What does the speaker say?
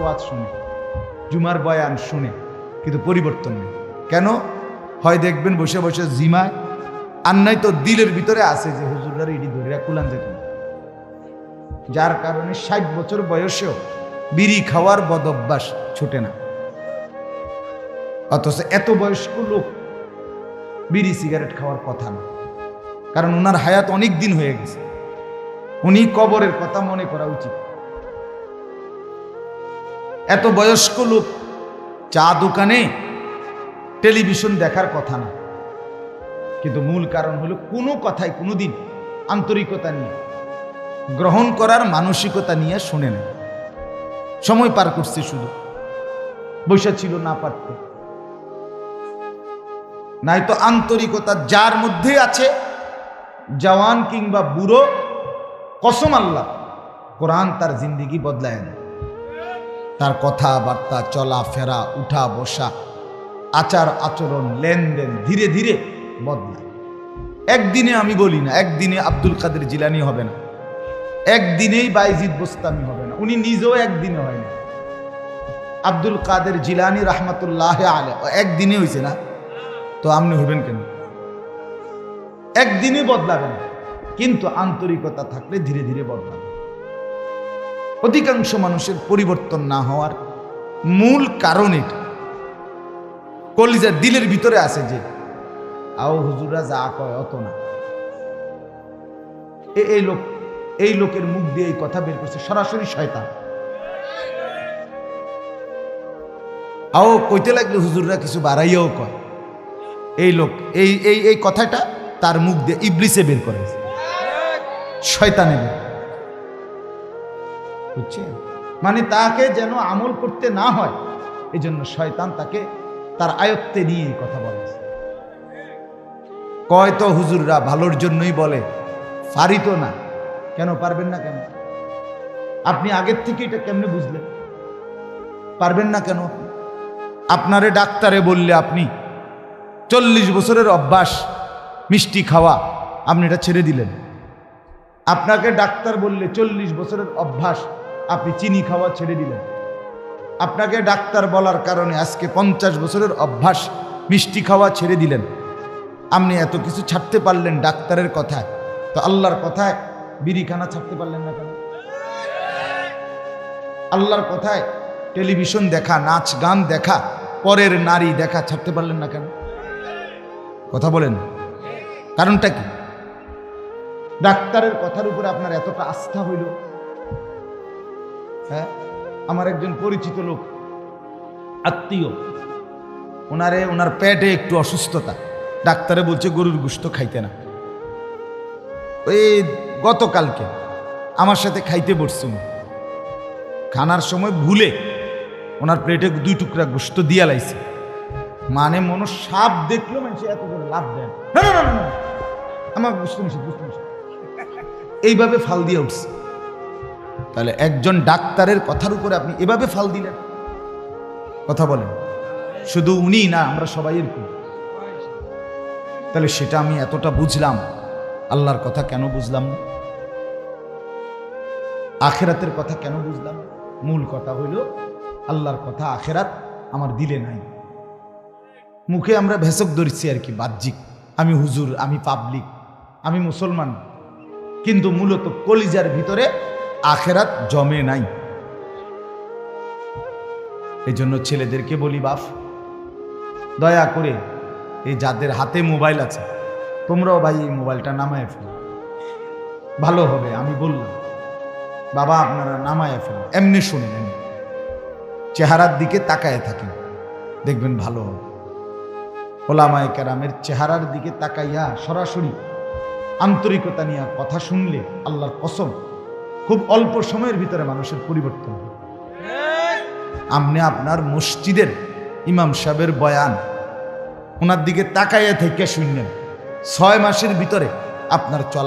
ওয়াজ শুনে, জুমার বয়ান শুনে, কিন্তু পরিবর্তন নেই। কেন? হয় দেখবেন বসে বসে জিমায়, আর নাই তো দিলের ভিতরে আছে যে, হুজুরার ইডি ধরিয়া কুলান যেত যার কারণে ষাট বছর বয়সেও বিড়ি খাওয়ার বদ অভ্যাস ছুটে না। অথচ এত বয়স্ক লোক বিড়ি সিগারেট খাওয়ার কথা না। কারণ ওনার হায়াত অনেক দিন হয়ে গেছে। উনি কবরের কথা মনে করা উচিত। এত বয়স্ক লোক চা দোকানে টেলিভিশন দেখার কথা না। কিন্তু মূল কারণ হলো কোনো কথাই কোনোদিন আন্তরিকতা নিয়ে, গ্রহণ করার মানসিকতা নিয়ে শুনে নেয়। সময় পার করছে শুধু, বৈশা ছিল না পারত। নাই তো আন্তরিকতা যার মধ্যে আছে, জওয়ান কিংবা বুড়ো, কসম আল্লাহ, কোরআন তার জিন্দিগি বদলায় না। তার কথাবার্তা চলাফেরা উঠা, বসা, আচার, আচরণ, লেনদেন ধীরে ধীরে বদলায়। একদিনে আমি বলি না, একদিনে আব্দুল কাদের জিলানি হবে না। একদিনেই বাইজিদ বোস্তামি হবে না। উনি নিজেও একদিনে হয় না। আব্দুল কাদের জিলানি রহমতুল্লাহ আলে একদিনে হয়েছে না? তো আপনি হবেন কেন? একদিনে বদলাবেন কিন্তু আন্তরিকতা থাকলে ধীরে ধীরে বদলাবে অধিকাংশ মানুষের পরিবর্তন না হওয়ার মূল কারণ এটা। কলিজার দিলের ভিতরে আছে যে, আও হুজুরা যা কয় অত না। এই লোক, এই লোকের মুখ দিয়ে এই কথা বের করছে, সরাসরি শয়তান। আও কইতে লাগলে হুজুররা কিছু বাড়াইয়াও কয়। এই লোক, এই এই এই কথাটা তার মুখ দিয়ে ইবলিসে বের করে শয়তানে বের বুঝছেন মানে তাকে যেন আমল করতে না হয় এই জন্য শয়তান তাকে তার আয়ত্তে নিয়ে কথা বলে। কয় তো হুজুররা, ভালোর জন্যই বলে, পারি তো না। কেন পারবেন না কেন? আপনি আগের থেকে এটা কেমনে বুঝলেন? পারবেন না কেন? আপনারে ডাক্তারে বললে আপনি চল্লিশ বছরের অভ্যাস, মিষ্টি খাওয়া, আপনি এটা ছেড়ে দিলেন। আপনাকে ডাক্তার বললে চল্লিশ বছরের অভ্যাস আপনি চিনি খাওয়া ছেড়ে দিলেন। আপনাকে ডাক্তার বলার কারণে আজকে পঞ্চাশ বছরের অভ্যাস, মিষ্টি খাওয়া ছেড়ে দিলেন। আপনি এত কিছু ছাড়তে পারলেন ডাক্তারের কথায়। তো আল্লাহর কথায় বিড়িখানা ছাড়তে পারলেন না কেন? আল্লাহর কথায় টেলিভিশন দেখা, নাচ গান দেখা, পরের নারী দেখা ছাড়তে পারলেন না কেন? কথা বলেন। কারণটা কি? ডাক্তারের কথার উপরে আপনার এতটা আস্থা হইল হ্যাঁ আমার একজন পরিচিত লোক আত্মীয় ওনারে ওনার পেটে একটু অসুস্থতা ডাক্তারে বলছে গরুর গুস্ত খাইতে না ওই গতকালকে আমার সাথে খাইতে বসছে খানার সময় ভুলে ওনার প্লেটে দুই টুকরা গোস্ত দিয়া লাইছে মানে মনো সাপ দেখল মানুষ এত করে লাভ না আমার বুঝতে নিষেধ বুঝতে নিষেধ এইভাবে ফাল দিয়ে উঠছে তাহলে একজন ডাক্তারের কথার উপরে আপনি এভাবে ফাল দিলেন। কথা বলেন। শুধু উনি না, আমরা সবাই এরকম। তাহলে সেটা আমি এতটা বুঝলাম, আল্লাহর কথা কেন বুঝলাম না? আখেরাতের কথা কেন বুঝলাম মূল কথা হইল আল্লাহর কথা আখেরাত আমার দিলে নাই। মুখে আমরা ভেসক ধরছি আর কি, বাহ্যিক। আমি হুজুর, আমি পাবলিক, আমি মুসলমান। কিন্তু মূলত কলিজার ভিতরে আখেরাত জমে নাই। এই জন্য ছেলেদেরকে বলি, বাপ, দয়া করে এই যাদের হাতে মোবাইল আছে, তোমরাও ভাই এই মোবাইলটা নামায় ফেলো। ভালো হবে, আমি বললাম, বাবা, আপনারা নামায় ফেলো। এমনি শুনেন এমনি। চেহারার দিকে তাকায় থাকেন, দেখবেন ভালো হবে। ওলামায় কেরামের চেহারার দিকে তাকাইয়া সরাসরি আন্তরিকতা নিয়ে কথা শুনলে আল্লাহর কসম খুব অল্প সময়ের ভিতরে মানুষের পরিবর্তন আপনি আপনার মসজিদের ইমাম সাহেবের বয়ান ওনার দিকে তাকাইয়া থেকে শুনলেন। ছয় মাসের ভিতরে আপনার চলা